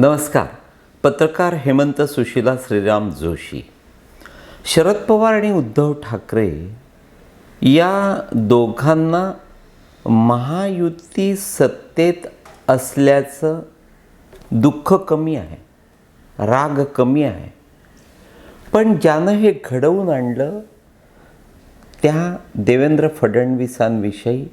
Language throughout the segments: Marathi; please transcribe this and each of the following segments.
नमस्कार. पत्रकार हेमंत सुशीला श्रीराम जोशी. शरद पवार आणि उद्धव ठाकरे या दोघांना महायुती सत्तेत असल्याचं दुःख कमी आहे राग कमी आहे. पण ज्यानं हे घडवून आणलं त्या देवेंद्र फडणवीसांविषयी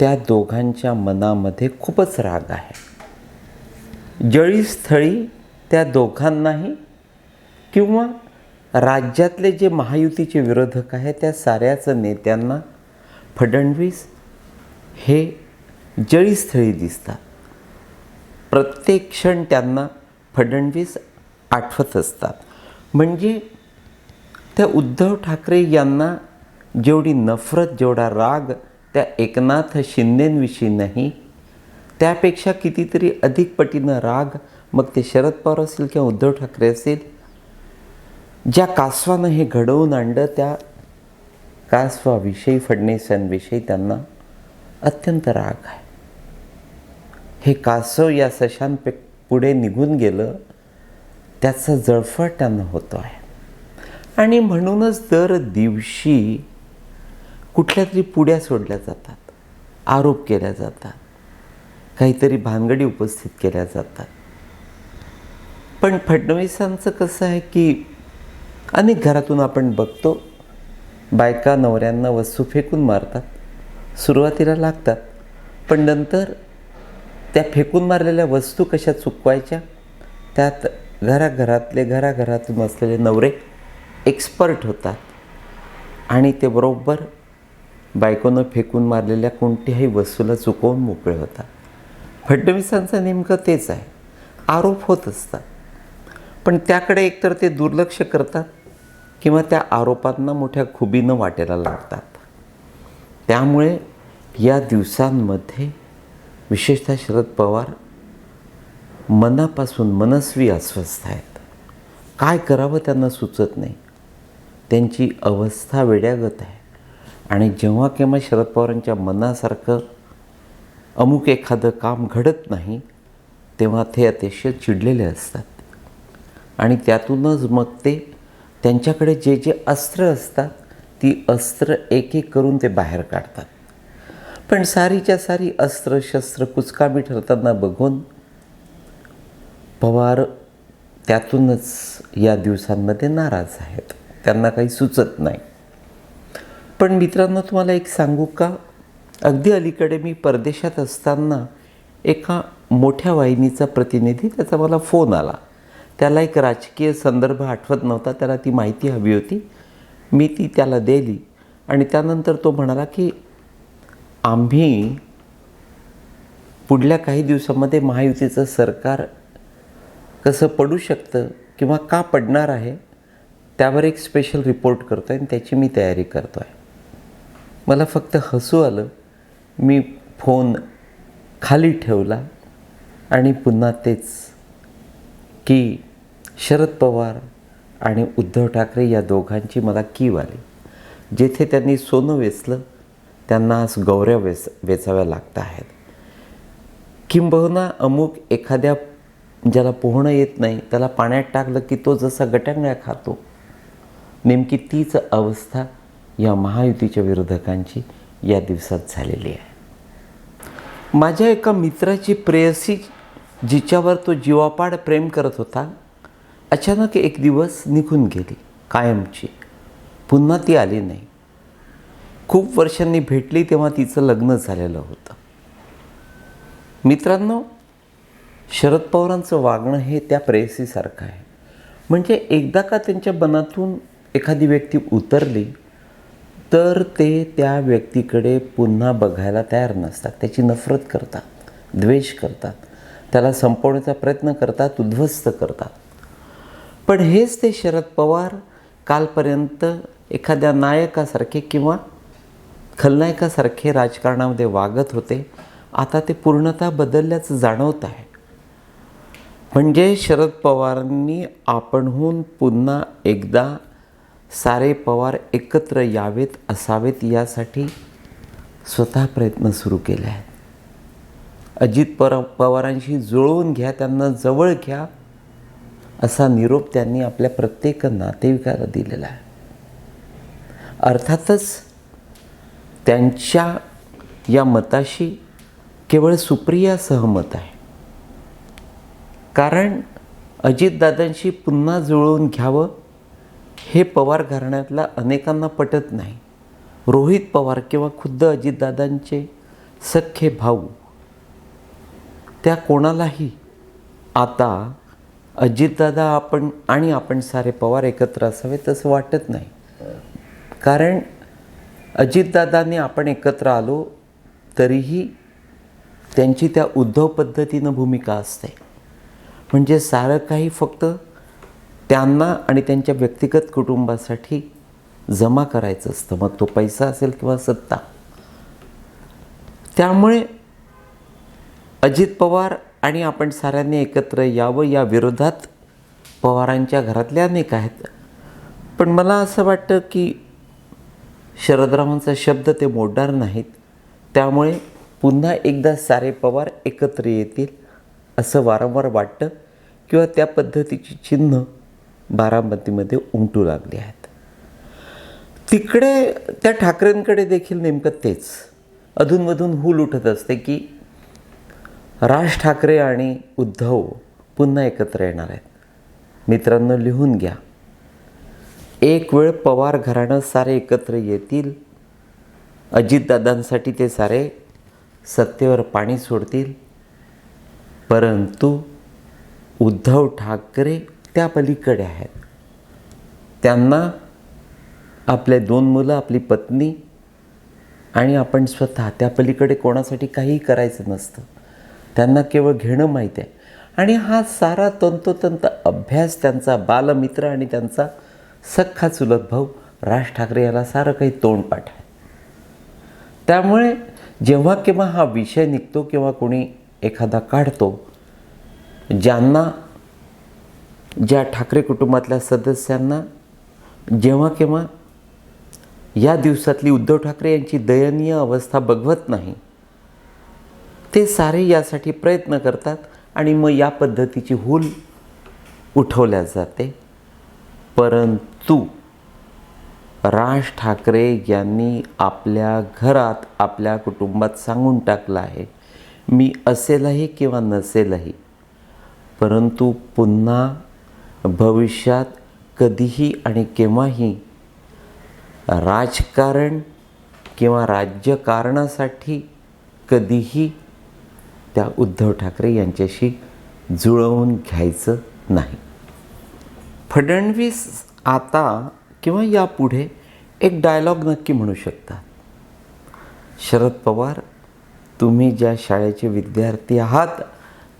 त्या दोघांच्या मनामध्ये खूपच राग आहे. जळीस्थळी त्या दोघांनाही किंवा राज्यातले जे महायुतीचे विरोधक आहेत त्या साऱ्याच नेत्यांना फडणवीस हे जळीस्थळी दिसतात. प्रत्येक क्षण त्यांना फडणवीस आठवत असतात. म्हणजे त्या उद्धव ठाकरे यांना जेवढी नफरत जेवढा राग त्या एकनाथ शिंदेंविषयी नाही त्यापेक्षा कितीतरी अधिक पटीनं राग मग ते शरद पवार असेल किंवा उद्धव ठाकरे असेल ज्या कासवानं हे घडवून आणलं त्या कासवाविषयी फडणवीसांविषयी त्यांना अत्यंत राग आहे. हे कासव या सशांपे पुढे निघून गेलं त्याचा जळफळ त्यांना होतो आहे. आणि म्हणूनच दर दिवशी कुठल्या तरी पुड्या सोडल्या जातात आरोप केल्या जातात. काहीतरी भानगडी उपस्थित केल्या जातात. पण फडणवीसांचं कसं आहे की अनेक घरातून आपण बघतो बायका नवऱ्यांना वस्तू फेकून मारतात सुरुवातीला लागतात पण नंतर त्या फेकून मारलेल्या वस्तू कशा चुकवायच्या? त्यात घराघरातले घराघरातून असलेले नवरे एक्सपर्ट होतात. आणि ते बरोबर बायकोनं फेकून मारलेल्या कोणत्याही वस्तूला चुकवून मोकळे होतात. फडणवीसांचं नेमकं तेच आहे. आरोप होत असतात. पण त्याकडे एकतर ते दुर्लक्ष करतात किंवा त्या आरोपांना मोठ्या खुबीनं वाटायला लागतात त्यामुळे या दिवसांमध्ये विशेषतः शरद पवार मनापासून मनस्वी अस्वस्थ आहेत. काय करावं त्यांना सुचत नाही. त्यांची अवस्था वेड्यागत आहे. आणि जेव्हा केव्हा शरद पवारांच्या मनासारखं अमुक एखादं काम घडत नाही तेव्हा ते अतिशय चिडलेले असतात. आणि त्यातूनच मग ते त्यांच्याकडे जे जे अस्त्र असतात ती अस्त्र एक एक करून ते बाहेर काढतात. पण सारीच्या सारी अस्त्र शस्त्र कुचकामी ठरताना बघून पवार त्यातूनच या दिवसांमध्ये नाराज आहेत. त्यांना काही सुचत नाही. पण मित्रांनो तुम्हाला एक सांगू का? अगदी अलीकडे मी परदेशात असताना एका मोठ्या वाहिनीचा प्रतिनिधी त्याचा मला फोन आला. त्याला एक राजकीय संदर्भ आठवत नव्हता त्याला ती माहिती हवी होती. मी ती त्याला दिली आणि त्यानंतर तो म्हणाला की आम्ही पुढल्या काही दिवसामध्ये महायुतीचं सरकार कसं पडू शकतं किंवा का पडणार आहे त्यावर एक स्पेशल रिपोर्ट करतो आहे आणि त्याची मी तयारी करतो आहे मला फक्त हसू आलं. मी फोन खाली ठेवला आणि पुन्हा तेच की शरद पवार आणि उद्धव ठाकरे या दोघांची मला कीव आली. जेथे त्यांनी सोनं वेचलं त्यांना आज गौऱ्या वेच वेचाव्या लागत आहेत. किंबहुना अमुक एखाद्या ज्याला पोहणं येत नाही त्याला पाण्यात टाकलं की तो जसा गटांगळ्या खातो. नेमकी तीच अवस्था या महायुतीच्या विरोधकांची या दिवसात झालेली आहे. माझ्या एका मित्राची प्रेयसी जिच्यावर तो जीवापाड प्रेम करत होता अचानक एक दिवस निघून गेली कायमची. पुन्हा ती आली नाही. खूप वर्षांनी भेटली तेव्हा तिचं लग्न झालेलं होतं. मित्रांनो शरद पवारांचं वागणं हे त्या प्रेयसीसारखं आहे. म्हणजे एकदा का त्यांच्या मनातून एखादी व्यक्ती उतरली तर ते त्या व्यक्तीकडे पुन्हा बघायला तयार नसतात. त्याची नफरत करतात द्वेष करतात. त्याला संपवण्याचा प्रयत्न करतात उद्ध्वस्त करतात. पण हेच ते शरद पवार कालपर्यंत एखाद्या नायकासारखे किंवा खलनायकासारखे राजकारणामध्ये वागत होते. आता ते पूर्णतः बदलल्याचं जाणवत आहे. म्हणजे शरद पवारांनी आपणहून पुन्हा एकदा सारे पवार एकत्र यावेत असावेत यासाठी स्वतः प्रयत्न सुरू केले आहेत. अजित पर पवारांशी जुळवून घ्या त्यांना जवळ घ्या असा निरोप त्यांनी आपल्या प्रत्येक नातेवाईकाला दिलेला आहे. अर्थातच त्यांच्या या मताशी केवळ सुप्रिया सहमत आहे. कारण अजितदादांशी पुन्हा जुळवून घ्यावं हे पवार घराण्यातल्या अनेकांना पटत नाही. रोहित पवार किंवा खुद्द अजितदादांचे सख्खे भाऊ त्या कोणालाही आता अजितदादा आपण आणि आपण सारे पवार एकत्र असावेत असं वाटत नाही. कारण अजितदादांनी आपण एकत्र आलो तरीही त्यांची त्या उद्धव पद्धतीनं भूमिका असते. म्हणजे सारं काही फक्त त्यांना आणि त्यांच्या व्यक्तिगत कुटुंबासाठी जमा करायचं असतं. मग तो पैसा असेल किंवा सत्ता. त्यामुळे अजित पवार आणि आपण साऱ्यांनी एकत्र यावं या विरोधात पवारांच्या घरातल्या अनेक आहेत. पण मला असं वाटतं की शरदरावांचा शब्द ते मोडणार नाहीत. त्यामुळे पुन्हा एकदा सारे पवार एकत्र येतील असं वारंवार वाटतं किंवा त्या पद्धतीची चिन्ह बारामतीमध्ये उमटू लागली आहेत. तिकडे त्या ठाकरेंकडे देखील नेमकं तेच. अधूनमधून हूल उठत असते की राज ठाकरे आणि उद्धव पुन्हा एकत्र येणार आहेत. मित्रांनो लिहून घ्या. एक वेळ पवार घराणं सारे एकत्र येतील. अजितदादांसाठी ते सारे सत्तेवर पाणी सोडतील. परंतु उद्धव ठाकरे त्या पलीकडे आहेत. त्यांना आपले दोन मुलं आपली पत्नी आणि आपण स्वतः त्या पलीकडे कोणासाठी काहीही करायचं नसतं. त्यांना केवळ घेणं माहीत आहे. आणि हा सारा तंतोतंत अभ्यास त्यांचा बालमित्र आणि त्यांचा सख्खा चुलत भाऊ राज ठाकरे याला सारं काही तोंडपाठ आहे. त्यामुळे जेव्हा केव्हा हा विषय निघतो किंवा कोणी एखादा काढतो ज्यांना ज्या ठाकरे कुटुंबातल्या सदस्यांना जेव्हा केव्हा या दिवसातली उद्धव ठाकरे यांची दयनीय अवस्था बघवत नाही ते सारे यासाठी प्रयत्न करतात आणि मग या पद्धतीची हूल उठवल्या जाते. परंतु राज ठाकरे यांनी आपल्या घरात आपल्या कुटुंबात सांगून टाकलं आहे मी असेलही किंवा नसेलही परंतु पुन्हा भविष्यात कधीही आणि केव्हाही राजकारण किंवा राज्यकारणासाठी कधीही त्या उद्धव ठाकरे यांच्याशी जुळवून घ्यायचं नाही. फडणवीस आता किंवा यापुढे एक डायलॉग नक्की म्हणू शकतात. शरद पवार तुम्ही ज्या शाळेचे विद्यार्थी आहात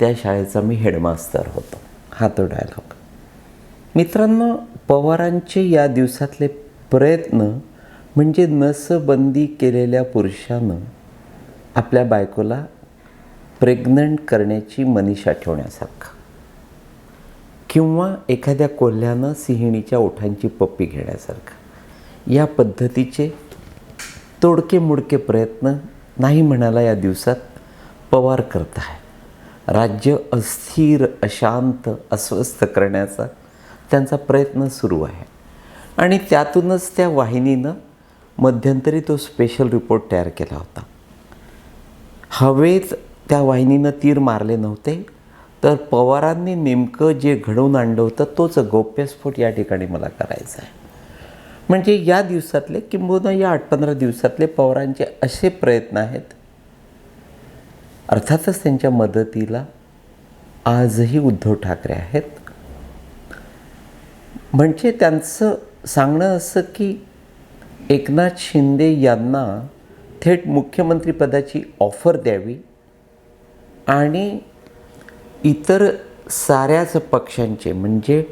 त्या शाळेचा मी हेडमास्तर होतो. हा तो डायलॉग मित्रांनो पवारांचे या दिवसातले प्रयत्न म्हणजे नसबंदी केलेल्या पुरुषानं आपल्या बायकोला प्रेग्नंट करण्याची मनीषा ठेवण्यासारखं. किंवा एखाद्या कोल्ह्यानं सिंहिणीच्या ओठांची पप्पी घेण्यासारखं. या पद्धतीचे तोडके मुडके प्रयत्न नाही म्हणाला या दिवसात पवार करत आहे. राज्य अस्थिर अशांत अस्वस्थ करण्याचा त्यांचा प्रयत्न सुरू आहे. आणि त्यातूनच त्या वाहिनीनं मध्यंतरी तो स्पेशल रिपोर्ट तयार केला होता. हवेत त्या वाहिनीनं तीर मारले नव्हते तर पवारांनी नेमकं जे घडवून आणलं होतं तोच गौप्यस्फोट या ठिकाणी मला करायचा आहे. म्हणजे या दिवसातले किंबहुना या आठ पंधरा दिवसातले पवारांचे असे प्रयत्न आहेत अर्थातच त्यांच्या मदतीला आजही उद्धव ठाकरे आहेत. म्हणजे त्यांचं सांगणं असं की एकनाथ शिंदे यांना थेट मुख्यमंत्रीपदाची ऑफर द्यावी आणि इतर साऱ्याच पक्षांचे म्हणजे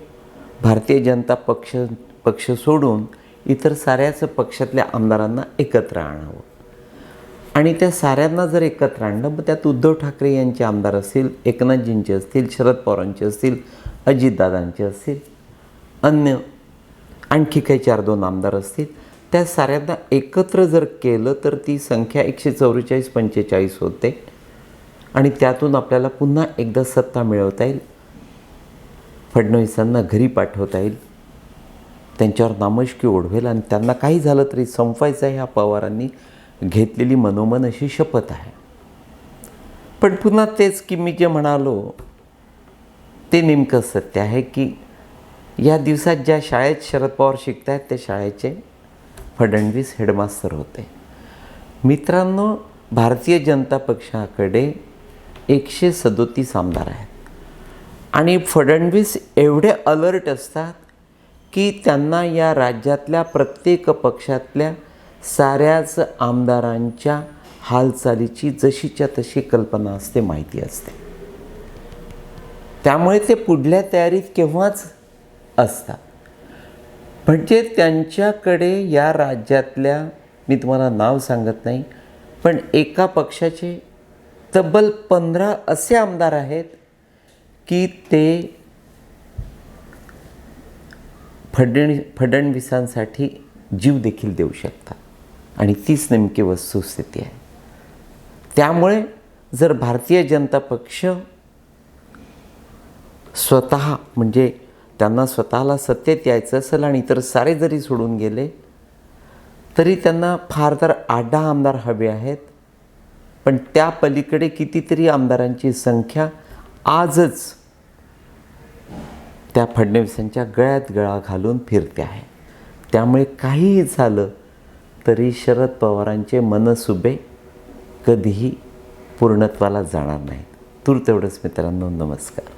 भारतीय जनता पक्ष पक्ष सोडून इतर साऱ्याच पक्षातल्या आमदारांना एकत्र आणावं. आणि त्या साऱ्यांना जर एकत्र आणलं मग त्यात उद्धव ठाकरे यांचे आमदार असतील एकनाथजींचे असतील शरद पवारांचे असतील अजितदादांचे असतील अन्य आणखी काही चार दोन आमदार असतील त्या साऱ्यांना एकत्र जर केलं तर ती संख्या एकशे चौवेचाळीस पंचेचाळीस होते. आणि त्यातून आपल्याला पुन्हा एकदा सत्ता मिळवता येईल. फडणवीसांना घरी पाठवता येईल. त्यांच्यावर नामष्की ओढवेल आणि त्यांना काही झालं तरी संपवायचं आहे ह्या पवारांनी घेतलेली मनोमन अशी शपथ आहे. पण पुन्हा तेच की मी जे म्हणालो ते नेमकं सत्य आहे की या दिवसात ज्या शाळेत शरद पवार शिकत आहेत त्या शाळेचे फडणवीस हेडमास्तर होते. मित्रांनो भारतीय जनता पक्षाकडे एकशे सदोतीस आमदार आहेत. आणि फडणवीस एवढे अलर्ट असतात की त्यांना या राज्यातल्या प्रत्येक पक्षातल्या साऱ्याच आमदारांच्या हालचालीची जशीच्या तशी कल्पना असते माहिती असते. त्यामुळे ते पुढल्या तयारीत केव्हाच असतात. म्हणजे त्यांच्याकडे या राज्यातल्या मी तुम्हाला नाव सांगत नाही पण एका पक्षाचे तब्बल पंधरा असे आमदार आहेत की ते फडण फडणवीसांसाठी जीव देखील देऊ शकतात. आणि तीच नेमकी वस्तुस्थिती आहे. त्यामुळे जर भारतीय जनता पक्ष स्वतः म्हणजे त्यांना स्वतःला सत्तेत यायचं असेल आणि इतर सारे जरी सोडून गेले तरी त्यांना फार तर आठ दहा आमदार हवे आहेत. पण त्या पलीकडे कितीतरी आमदारांची संख्या आजच त्या फडणवीसांच्या गळ्यात गळा घालून फिरते आहे. त्यामुळे काहीही झालं तरी शरद पवारांचे मनसुबे कधीही पूर्णत्वाला जाणार नाहीत. तूर तेवढंच मित्रांनो नमस्कार.